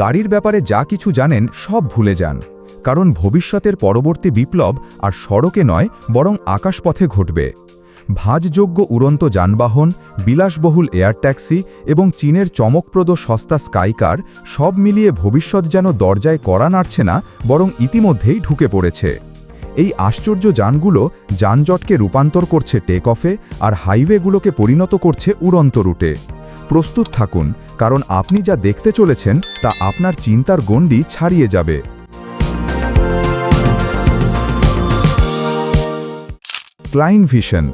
গাড়ির ব্যাপারে যা কিছু জানেন সব ভুলে যান। কারণ ভবিষ্যতের পরবর্তী বিপ্লব আর সড়কে নয়, বরং আকাশপথে ঘটবে। ভাজযোগ্য উড়ন্ত যানবাহন, বিলাসবহুল এয়ার ট্যাক্সি এবং চীনের চমকপ্রদ সস্তা স্কাইকার সব মিলিয়ে ভবিষ্যৎ যেন দরজায় করা নাড়ছে না, বরং ইতিমধ্যেই ঢুকে পড়েছে। এই আশ্চর্য যানগুলো যানজটকে রূপান্তর করছে টেক অফে আর হাইওয়েগুলোকে পরিণত করছে উড়ন্ত রুটে। প্রস্তুত থাকুন, কারণ আপনি যা দেখতে চলেছেন, তা আপনার চিন্তার গণ্ডি ছাড়িয়ে যাবে। Klein Vision.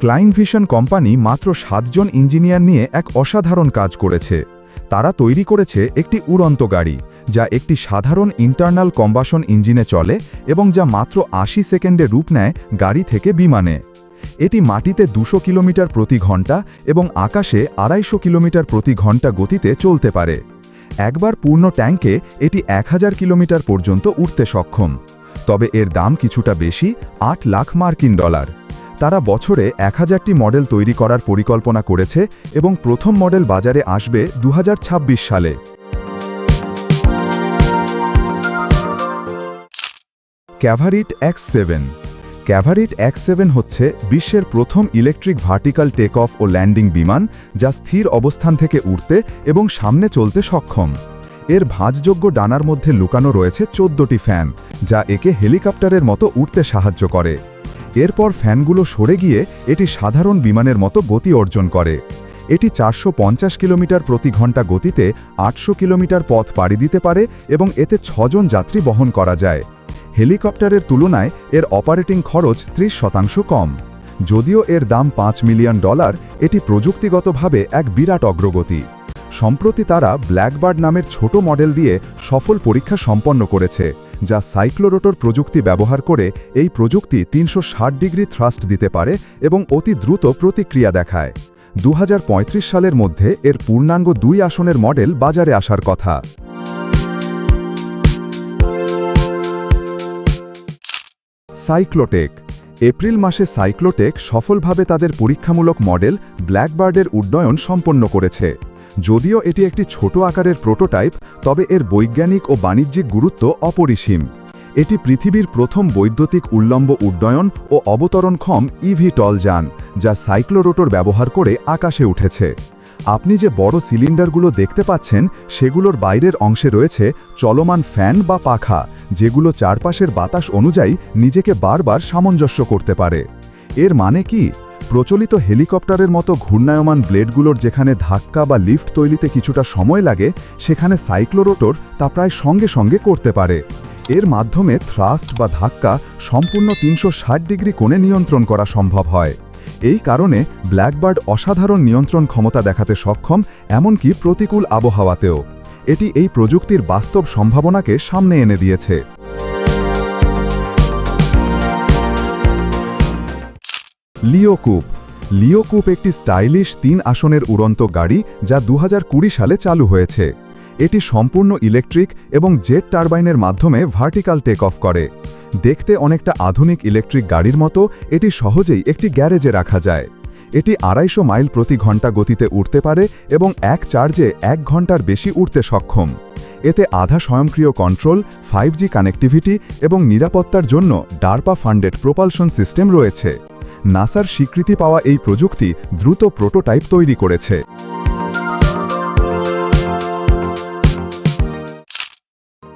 Klein Vision company মাত্র সাতজন ইঞ্জিনিয়ার নিয়ে এক অসাধারণ কাজ করেছে। তারা তৈরি করেছে একটি উড়ন্ত গাড়ি, যা একটি সাধারণ ইন্টারনাল কম্বাসন ইঞ্জিনে চলে এবং যা মাত্র আশি সেকেন্ডে রূপ নেয় গাড়ি থেকে বিমানে। এটি মাটিতে দুশো কিলোমিটার প্রতি ঘণ্টা এবং আকাশে আড়াইশো কিলোমিটার প্রতি ঘণ্টা গতিতে চলতে পারে। একবার পূর্ণ ট্যাঙ্কে এটি এক হাজার কিলোমিটার পর্যন্ত উঠতে সক্ষম। তবে এর দাম কিছুটা বেশি, আট লাখ মার্কিন ডলার। তারা বছরে এক হাজারটি মডেল তৈরি করার পরিকল্পনা করেছে এবং প্রথম মডেল বাজারে আসবে দু হাজার ছাব্বিশ সালে। Cavorite X seven Cavorite X seven হচ্ছে বিশ্বের প্রথম ইলেকট্রিক ভার্টিক্যাল টেক অফ ও ল্যান্ডিং বিমান, যা স্থির অবস্থান থেকে উঠতে এবং সামনে চলতে সক্ষম। এর ভাঁজযোগ্য ডানার মধ্যে লুকানো রয়েছে চোদ্দটি ফ্যান, যা একে হেলিকপ্টারের মতো উঠতে সাহায্য করে। এরপর ফ্যানগুলো সরে গিয়ে এটি সাধারণ বিমানের মতো গতি অর্জন করে। এটি চারশো পঞ্চাশ কিলোমিটার প্রতি ঘণ্টা গতিতে আটশো কিলোমিটার পথ পাড়ি দিতে পারে এবং এতে ছজন যাত্রী বহন করা যায়। হেলিকপ্টারের তুলনায় এর অপারেটিং খরচ ত্রিশ শতাংশ কম। যদিও এর দাম পাঁচ মিলিয়ন ডলার, এটি প্রযুক্তিগতভাবে এক বিরাট অগ্রগতি। সম্প্রতি তারা ব্ল্যাকবার্ড নামের ছোট মডেল দিয়ে সফল পরীক্ষা সম্পন্ন করেছে, যা সাইক্লোরোটর প্রযুক্তি ব্যবহার করে এই প্রযুক্তি তিনশো ষাট ডিগ্রি থ্রাস্ট দিতে পারে এবং অতি দ্রুত প্রতিক্রিয়া দেখায়। দু হাজার পঁয়ত্রিশ সালের মধ্যে এর পূর্ণাঙ্গ দুই আসনের মডেল বাজারে আসার কথা। সাইক্লোটেক। এপ্রিল মাসে সাইক্লোটেক সফলভাবে তাদের পরীক্ষামূলক মডেল ব্ল্যাকবার্ডের উড্ডয়ন সম্পন্ন করেছে। যদিও এটি একটি ছোট আকারের প্রোটোটাইপ, তবে এর বৈজ্ঞানিক ও বাণিজ্যিক গুরুত্ব অপরিসীম। এটি পৃথিবীর প্রথম বৈদ্যুতিক উল্লম্ব উড্ডয়ন ও অবতরণক্ষম ইভি টল যান যা সাইক্লোরোটর ব্যবহার করে আকাশে উঠেছে। আপনি যে বড় সিলিন্ডারগুলো দেখতে পাচ্ছেন, সেগুলোর বাইরের অংশে রয়েছে চলমান ফ্যান বা পাখা, যেগুলো চারপাশের বাতাস অনুযায়ী নিজেকে বারবার সামঞ্জস্য করতে পারে। এর মানে কি? প্রচলিত হেলিকপ্টারের মতো ঘূর্ণায়মান ব্লেডগুলোর যেখানে ধাক্কা বা লিফট তৈরিতে কিছুটা সময় লাগে, সেখানে সাইক্লোরোটর তা প্রায় সঙ্গে সঙ্গে করতে পারে। এর মাধ্যমে থ্রাস্ট বা ধাক্কা সম্পূর্ণ তিনশো ষাট ডিগ্রি কোণে নিয়ন্ত্রণ করা সম্ভব হয়। এই কারণে ব্ল্যাকবার্ড অসাধারণ নিয়ন্ত্রণ ক্ষমতা দেখাতে সক্ষম, এমনকি প্রতিকূল আবহাওয়াতেও। এটি এই প্রযুক্তির বাস্তব সম্ভাবনাকে সামনে এনে দিয়েছে। লিওকুপ। লিওকুপ একটি স্টাইলিশ তিন আসনের উড়ন্ত গাড়ি যা দু হাজার কুড়ি সালে চালু হয়েছে। এটি সম্পূর্ণ ইলেকট্রিক এবং জেট টারবাইনের মাধ্যমে ভার্টিক্যাল টেক অফ করে। দেখতে অনেকটা আধুনিক ইলেকট্রিক গাড়ির মতো, এটি সহজেই একটি গ্যারেজে রাখা যায়। এটি আড়াইশো মাইল প্রতি ঘণ্টা গতিতে উঠতে পারে এবং এক চার্জে এক ঘণ্টার বেশি উঠতে সক্ষম। এতে আধা স্বয়ংক্রিয় কন্ট্রোল, ফাইভ কানেক্টিভিটি এবং নিরাপত্তার জন্য ডারপা ফান্ডেড প্রোপালশন সিস্টেম রয়েছে। নাসার স্বীকৃতি পাওয়া এই প্রযুক্তি দ্রুত প্রোটোটাইপ তৈরি করেছে।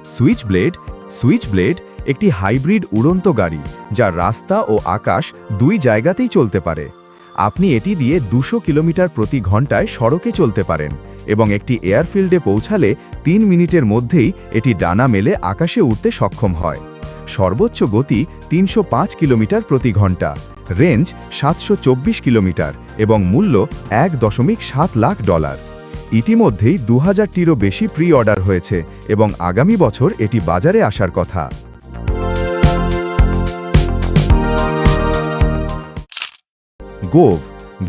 সুইচ ব্লেড সুইচ ব্লেড একটি হাইব্রিড উড়ন্ত গাড়ি যা রাস্তা ও আকাশ দুই জায়গাতেই চলতে পারে। আপনি এটি দিয়ে দুশো কিলোমিটার প্রতি ঘন্টায় সড়কে চলতে পারেন এবং একটি এয়ারফিল্ডে পৌঁছালে তিন মিনিটের মধ্যেই এটি ডানা মেলে আকাশে উঠতে সক্ষম হয়। সর্বোচ্চ গতি তিনশো পাঁচ কিলোমিটার প্রতি ঘণ্টা রেঞ্জ সাতশো চব্বিশ কিলোমিটার এবং মূল্য এক দশমিক সাত লাখ ডলার। ইতিমধ্যেই দু হাজারটিরও বেশি প্রি অর্ডার হয়েছে এবং আগামী বছর এটি বাজারে আসার কথা। গোভ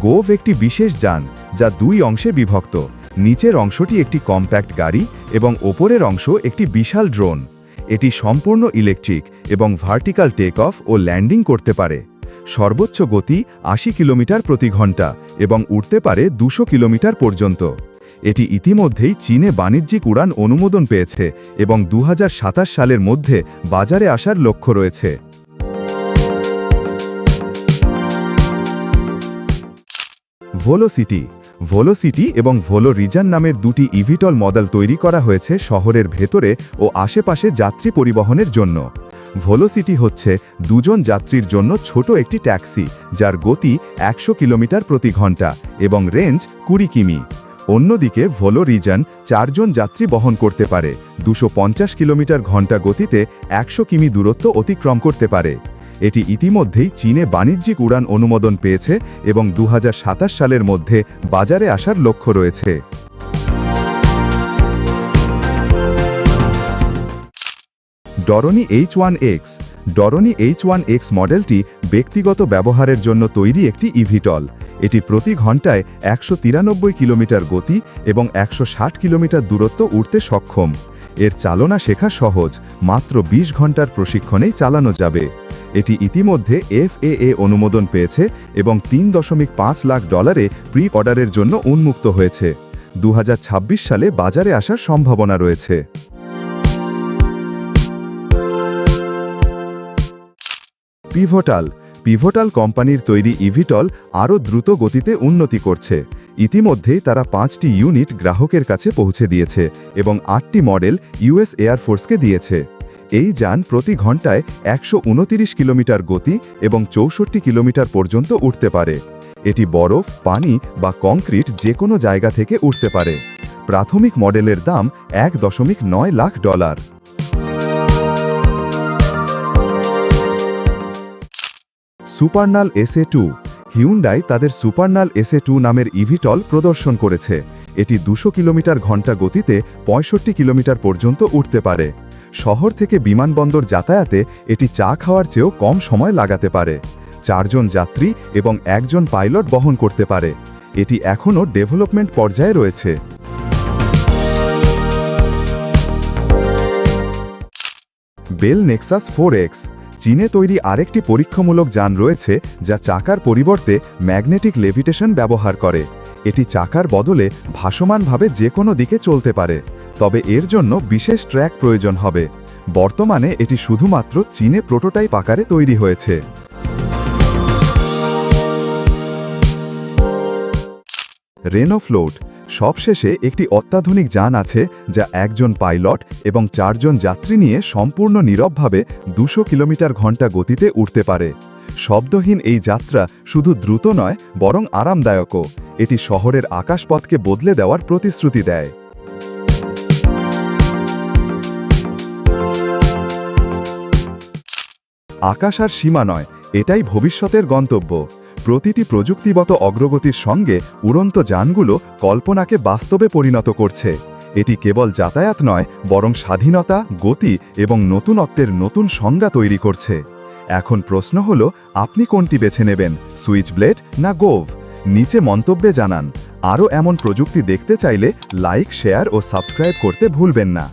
গোভ একটি বিশেষ যান, যা দুই অংশে বিভক্ত। নিচের অংশটি একটি কম্প্যাক্ট গাড়ি এবং ওপরের অংশ একটি বিশাল ড্রোন। এটি সম্পূর্ণ ইলেকট্রিক এবং ভার্টিক্যাল টেক অফ ও ল্যান্ডিং করতে পারে। সর্বোচ্চ গতি আশি কিলোমিটার প্রতি ঘণ্টা এবং উঠতে পারে দুশো কিলোমিটার পর্যন্ত। এটি ইতিমধ্যেই চীনে বাণিজ্যিক উড়ান অনুমোদন পেয়েছে এবং দু হাজার সাতাশ সালের মধ্যে বাজারে আসার লক্ষ্য রয়েছে। ভোলোসিটি। ভোলোসিটি এবং ভোলো রিজান নামের দুটি ইভিটল মডেল তৈরি করা হয়েছে শহরের ভেতরে ও আশেপাশে যাত্রী পরিবহনের জন্য। ভোলোসিটি হচ্ছে দুজন যাত্রীর জন্য ছোট একটি ট্যাক্সি, যার গতি একশো কিলোমিটার প্রতি ঘণ্টা এবং রেঞ্জ কুড়ি কিমি। অন্যদিকে ভোলো রিজান চারজন যাত্রী বহন করতে পারে। দুশো কিলোমিটার ঘণ্টা গতিতে একশো কিমি দূরত্ব অতিক্রম করতে পারে। এটি ইতিমধ্যেই চীনে বাণিজ্যিক উড়ান অনুমোদন পেয়েছে এবং দু হাজার সাতাশ সালের মধ্যে বাজারে আসার লক্ষ্য রয়েছে। Doroni H one X. Doroni H one X মডেলটি ব্যক্তিগত ব্যবহারের জন্য তৈরি একটি ইভিটল। এটি প্রতি ঘন্টায় একশো তিরানব্বই কিলোমিটার গতি এবং একশো ষাট কিলোমিটার দূরত্ব উঠতে সক্ষম। এর চালনা শেখা সহজ, মাত্র ২০ ঘণ্টার প্রশিক্ষণেই চালানো যাবে। এটি ইতিমধ্যে এফএএ অনুমোদন পেয়েছে এবং তিন দশমিক পাঁচ লাখ ডলারে প্রি অর্ডারের জন্য উন্মুক্ত হয়েছে। দু হাজার ছাব্বিশ সালে বাজারে আসার সম্ভাবনা রয়েছে। পিভোটাল পিভোটাল কোম্পানির তৈরি ইভিটল আরও দ্রুত গতিতে উন্নতি করছে। ইতিমধ্যেই তারা পাঁচটি ইউনিট গ্রাহকের কাছে পৌঁছে দিয়েছে এবং আটটি মডেল ইউএস এয়ারফোর্সকে দিয়েছে। এই যান প্রতি ঘন্টায় একশো কিলোমিটার গতি এবং চৌষট্টি কিলোমিটার পর্যন্ত উঠতে পারে। এটি বরফ, পানি বা কংক্রিট যে কোনো জায়গা থেকে উঠতে পারে। প্রাথমিক মডেলের দাম এক দশমিক নয় lakh dollar. Supernal SA two. Hyundai তাদের সুপারনাল এসএ টু নামের ইভিটল প্রদর্শন করেছে। এটি দুশো কিলোমিটার ঘণ্টা গতিতে পঁয়ষট্টি কিলোমিটার পর্যন্ত উঠতে পারে। শহর থেকে বিমানবন্দর যাতায়াতে এটি চা খাওয়ার চেয়েও কম সময় লাগাতে পারে। চারজন যাত্রী এবং একজন পাইলট বহন করতে পারে। এটি এখনও ডেভেলপমেন্ট পর্যায়ে রয়েছে। বেল নেক্সাস ফোর এক্স চীনে তৈরি আরেকটি পরীক্ষামূলক যান রয়েছে যা চাকার পরিবর্তে ম্যাগনেটিক লেভিটেশন ব্যবহার করে। এটি চাকার বদলে ভাসমানভাবে যে কোনো দিকে চলতে পারে, তবে এর জন্য বিশেষ ট্র্যাক প্রয়োজন হবে। বর্তমানে এটি শুধুমাত্র চীনে প্রোটোটাইপ আকারে তৈরি হয়েছে। রেনো ফ্লোট সবশেষে একটি অত্যাধুনিক যান আছে যা একজন পাইলট এবং চারজন যাত্রী নিয়ে সম্পূর্ণ নীরবভাবে দুশো কিলোমিটার ঘণ্টা গতিতে উঠতে পারে। শব্দহীন এই যাত্রা শুধু দ্রুত নয়, বরং আরামদায়কও। এটি শহরের আকাশপথকে বদলে দেওয়ার প্রতিশ্রুতি দেয়। আকাশ আর সীমা নয়, এটাই ভবিষ্যতের গন্তব্য। প্রতিটি প্রযুক্তিগত অগ্রগতির সঙ্গে উড়ন্ত যানগুলো কল্পনাকে বাস্তবে পরিণত করছে। এটি কেবল যাতায়াত নয়, বরং স্বাধীনতা, গতি এবং নতুনত্বের নতুন সংজ্ঞা তৈরি করছে। এখন প্রশ্ন হল, আপনি কোনটি বেছে নেবেন সুইচ ব্লেড না গোভ? নিচে মন্তব্যে জানান, আরও এমন প্রযুক্তি দেখতে চাইলে লাইক, শেয়ার ও সাবস্ক্রাইব করতে ভুলবেন না।